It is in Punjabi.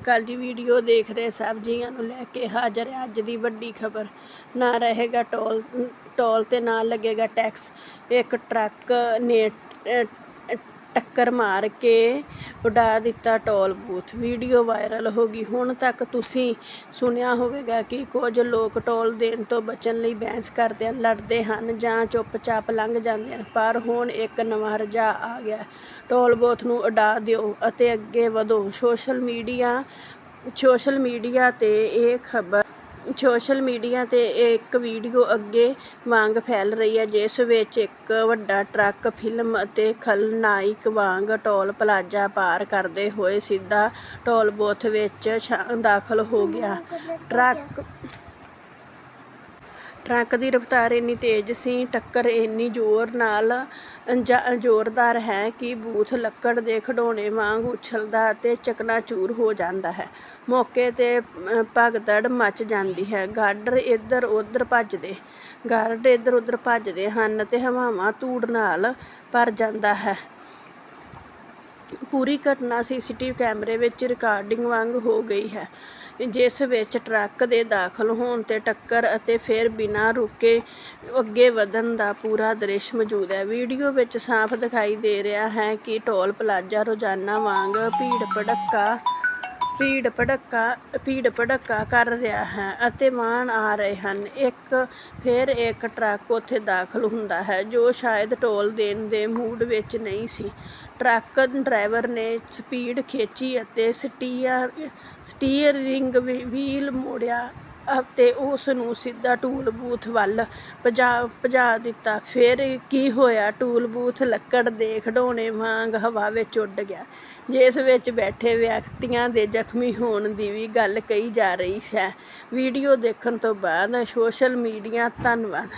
ਕੱਲ ਦੀ ਵੀਡੀਓ ਦੇਖ ਰਹੇ ਸਭ ਜੀਆਂ ਨੂੰ ਲੈ ਕੇ ਹਾਜ਼ਰ ਹੈ। ਅੱਜ ਦੀ ਵੱਡੀ ਖਬਰ, ਨਾ ਰਹੇਗਾ ਟੋਲ ਟੋਲ ਤੇ ਨਾ ਲੱਗੇਗਾ ਟੈਕਸ। ਇੱਕ ਟਰੱਕ ਨੇ ਟੱਕਰ ਮਾਰ ਕੇ ਉਡਾ ਦਿੱਤਾ ਟੋਲ ਬੂਥ। ਵੀਡੀਓ ਵਾਇਰਲ ਹੋ ਗਈ। ਹੁਣ ਤੱਕ ਤੁਸੀਂ ਸੁਣਿਆ ਹੋਵੇਗਾ ਕਿ ਕੁਝ ਲੋਕ ਟੋਲ ਦੇਣ ਤੋਂ ਬਚਣ ਲਈ ਬਹਿਸ ਕਰਦੇ ਹਨ, ਲੜਦੇ ਹਨ ਜਾਂ ਚੁੱਪਚਾਪ ਲੰਘ ਜਾਂਦੇ ਹਨ। ਪਰ ਹੁਣ ਇੱਕ ਨਵਾਂ ਰਜਾ ਆ ਗਿਆ। ਟੋਲ ਬੂਥ ਨੂੰ ਉਡਾ ਦਿਓ ਅਤੇ ਅੱਗੇ ਵਧੋ। ਸੋਸ਼ਲ ਮੀਡੀਆ ਸੋਸ਼ਲ ਮੀਡੀਆ ਤੇ ਇਹ ਖਬਰ ਸੋਸ਼ਲ ਮੀਡੀਆ ਤੇ ਇੱਕ ਵੀਡੀਓ ਅੱਗੇ ਵਾਂਗ ਫੈਲ ਰਹੀ ਹੈ, ਜਿਸ ਵਿੱਚ ਇੱਕ ਵੱਡਾ ਟਰੱਕ, ਫਿਲਮ ਅਤੇ ਖਲਨਾਇਕ ਵਾਂਗ ਟੋਲ ਪਲਾਜ਼ਾ ਪਾਰ ਕਰਦੇ ਹੋਏ ਸਿੱਧਾ ਟੋਲ ਬੂਥ ਵਿੱਚ ਸ਼ਾ- ਦਾਖਲ ਹੋ ਗਿਆ। ਟਰੱਕ ਟਰੱਕ ਦੀ ਰਫ਼ਤਾਰ ਇੰਨੀ ਤੇਜ਼ ਸੀ, ਟੱਕਰ ਇੰਨੀ ਜ਼ੋਰ ਨਾਲ ਜ਼ੋਰਦਾਰ ਹੈ ਕਿ ਬੂਥ ਲੱਕੜ ਦੇ ਖਿਡੌਣੇ ਵਾਂਗ ਉਛਲਦਾ ਅਤੇ ਚਕਨਾਚੂਰ ਹੋ ਜਾਂਦਾ ਹੈ। ਮੌਕੇ ਤੇ ਭਗਦੜ ਮਚ ਜਾਂਦੀ ਹੈ। ਗਾਰਡਰ ਇੱਧਰ ਉੱਧਰ ਭੱਜਦੇ, ਗਾਰਡ ਇੱਧਰ ਉੱਧਰ ਭੱਜਦੇ ਹਨ ਅਤੇ ਹਵਾਵਾਂ ਧੂੜ ਨਾਲ ਭਰ ਜਾਂਦਾ ਹੈ। ਪੂਰੀ ਘਟਨਾ ਸੀਸੀਟੀਵੀ ਕੈਮਰੇ ਵਿੱਚ ਰਿਕਾਰਡਿੰਗ ਵਾਂਗ ਹੋ ਗਈ ਹੈ, ਜਿਸ ਵਿੱਚ ਟਰੱਕ ਦੇ ਦਾਖਲ ਹੋਣ ਤੇ ਟੱਕਰ ਅਤੇ ਫਿਰ ਬਿਨਾਂ ਰੁਕੇ ਅੱਗੇ ਵਧਣ ਦਾ ਪੂਰਾ ਦ੍ਰਿਸ਼ ਮੌਜੂਦ ਹੈ। ਵੀਡੀਓ ਵਿੱਚ ਸਾਫ਼ ਦਿਖਾਈ ਦੇ ਰਿਹਾ ਹੈ ਕਿ ਟੋਲ ਪਲਾਜ਼ਾ ਰੋਜ਼ਾਨਾ ਵਾਂਗ ਭੀੜ ਭੜੱਕਾ ਭੀੜ ਭੜੱਕਾ ਭੀੜ ਭੜੱਕਾ ਕਰ ਰਿਹਾ ਹੈ ਅਤੇ ਵਾਹਨ ਆ ਰਹੇ ਹਨ। ਇੱਕ, ਫਿਰ ਇੱਕ ਟਰੱਕ ਉੱਥੇ ਦਾਖਲ ਹੁੰਦਾ ਹੈ, ਜੋ ਸ਼ਾਇਦ ਟੋਲ ਦੇਣ ਦੇ ਮੂਡ ਵਿੱਚ ਨਹੀਂ ਸੀ। ਟਰੱਕ ਡਰਾਈਵਰ ਨੇ ਸਪੀਡ ਖੇਚੀ ਅਤੇ ਸਟੀਅਰ, ਸਟੀਅਰਿੰਗ ਵੀ- ਵੀਲ ਮੋੜਿਆ। ਅਤੇ ਉਸ ਨੂੰ ਸਿੱਧਾ ਟੂਲ ਬੂਥ ਵੱਲ ਭਜਾ ਭਜਾ ਦਿੱਤਾ। ਫਿਰ ਕੀ ਹੋਇਆ? ਟੂਲ ਬੂਥ ਲੱਕੜ ਦੇ ਖਿਡੌਣੇ ਵਾਂਗ ਹਵਾ ਵਿੱਚ ਉੱਡ ਗਿਆ। ਜਿਸ ਵਿੱਚ ਬੈਠੇ ਵਿਅਕਤੀਆਂ ਦੇ ਜ਼ਖਮੀ ਹੋਣ ਦੀ ਵੀ ਗੱਲ ਕਹੀ ਜਾ ਰਹੀ ਹੈ। ਵੀਡੀਓ ਦੇਖਣ ਤੋਂ ਬਾਅਦ ਸੋਸ਼ਲ ਮੀਡੀਆ ਧੰਨਵਾਦ।